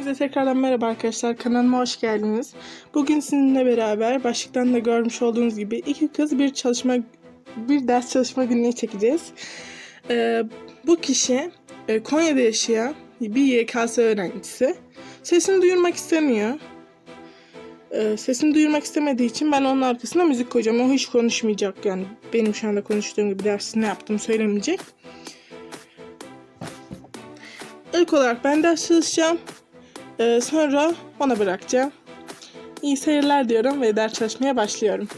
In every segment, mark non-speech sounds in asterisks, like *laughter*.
Size tekrardan merhaba arkadaşlar. Kanalıma hoş geldiniz. Bugün sizinle beraber başlıktan da görmüş olduğunuz gibi iki kız bir çalışma bir ders çalışma gününe çekeceğiz. Ee, bu kişi e, Konya'da yaşayan bir YKS öğrencisi. Sesini duyurmak istemiyor. Ee, sesini duyurmak istemediği için ben onun arkasına müzik koyacağım. O hiç konuşmayacak yani. Benim şu anda konuştuğum gibi dersi ne yaptığımı söylemeyecek. İlk olarak ben ders çalışacağım. Ee, sonra ona bırakacağım. İyi seyirler diyorum ve ders çalışmaya başlıyorum.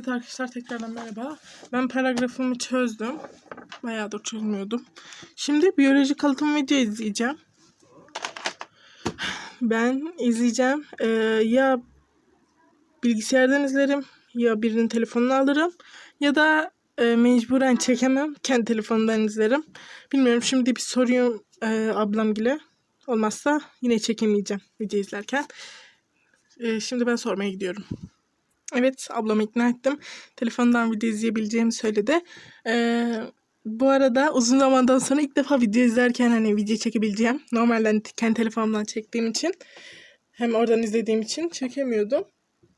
Evet arkadaşlar tekrardan merhaba. Ben paragrafımı çözdüm. Bayağıdır çözmüyordum. Şimdi biyoloji kalıtım video izleyeceğim. Ben izleyeceğim. Ee, ya bilgisayardan izlerim ya birinin telefonunu alırım ya da e, mecburen çekemem. Kendi telefonumdan izlerim. Bilmiyorum şimdi bir soruyorum e, ablamgile. Olmazsa yine çekemeyeceğim video izlerken. E, şimdi ben sormaya gidiyorum. Evet ablamı ikna ettim. Telefondan video izleyebileceğimi söyledi. Ee, bu arada uzun zamandan sonra ilk defa video izlerken hani video çekebileceğim. Normalde hani kendi telefonumdan çektiğim için hem oradan izlediğim için çekemiyordum.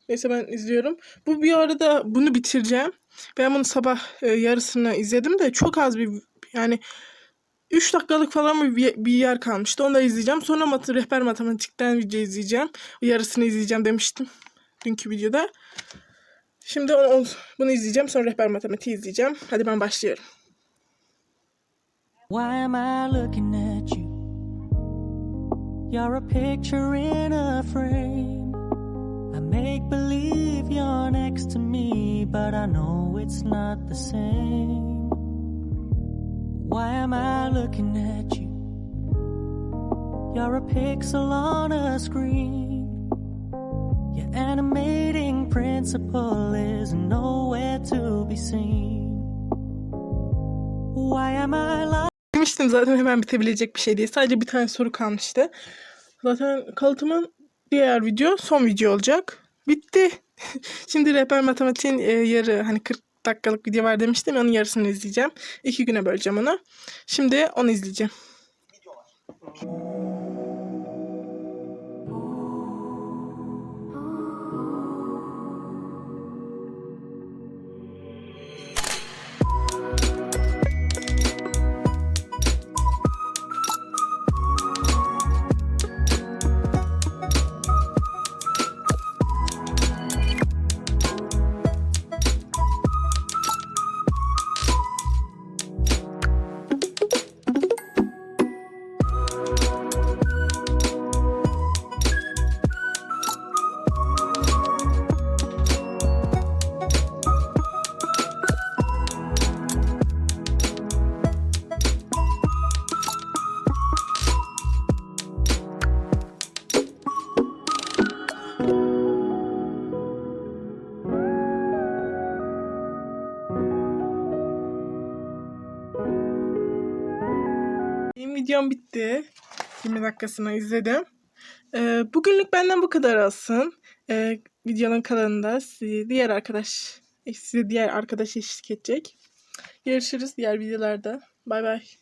Neyse ben izliyorum. Bu bir arada bunu bitireceğim. Ben bunu sabah e, yarısını izledim de çok az bir yani 3 dakikalık falan bir, bir yer kalmıştı. Onu da izleyeceğim. Sonra mat rehber matematikten video izleyeceğim. Yarısını izleyeceğim demiştim dünkü videoda. Şimdi o- o- bunu izleyeceğim. Sonra rehber matematiği izleyeceğim. Hadi ben başlıyorum. Why am I looking at you? You're a picture in a frame. I make believe you're next to me, but I know it's not the same. Why am I looking at you? You're a pixel on a screen. Animating principle is nowhere to be seen. Why am I lying? Demiştim zaten hemen bitebilecek bir şey değil. Sadece bir tane soru kalmıştı. Zaten kalıtımın diğer video son video olacak. Bitti. *laughs* Şimdi rehber matematiğin e, yarı hani 40 dakikalık video var demiştim. Onun yarısını izleyeceğim. İki güne böleceğim onu. Şimdi onu izleyeceğim. Benim videom bitti. 20 dakikasını izledim. Ee, bugünlük benden bu kadar olsun. Ee, videonun kalanında sizi diğer arkadaş size diğer arkadaş eşlik edecek. Görüşürüz diğer videolarda. Bay bay.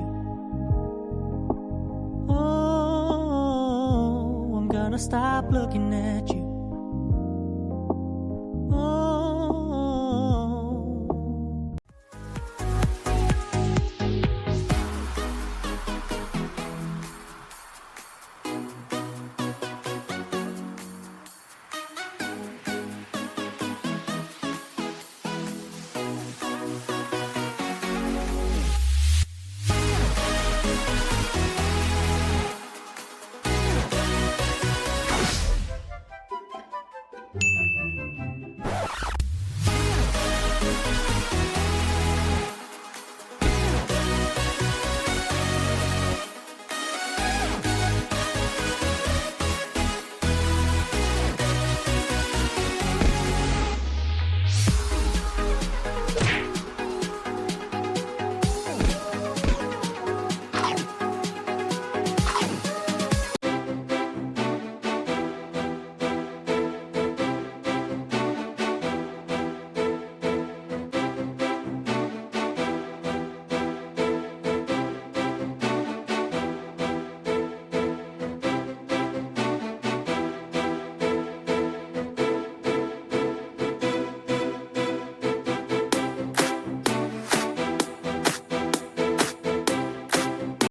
Stop looking at you.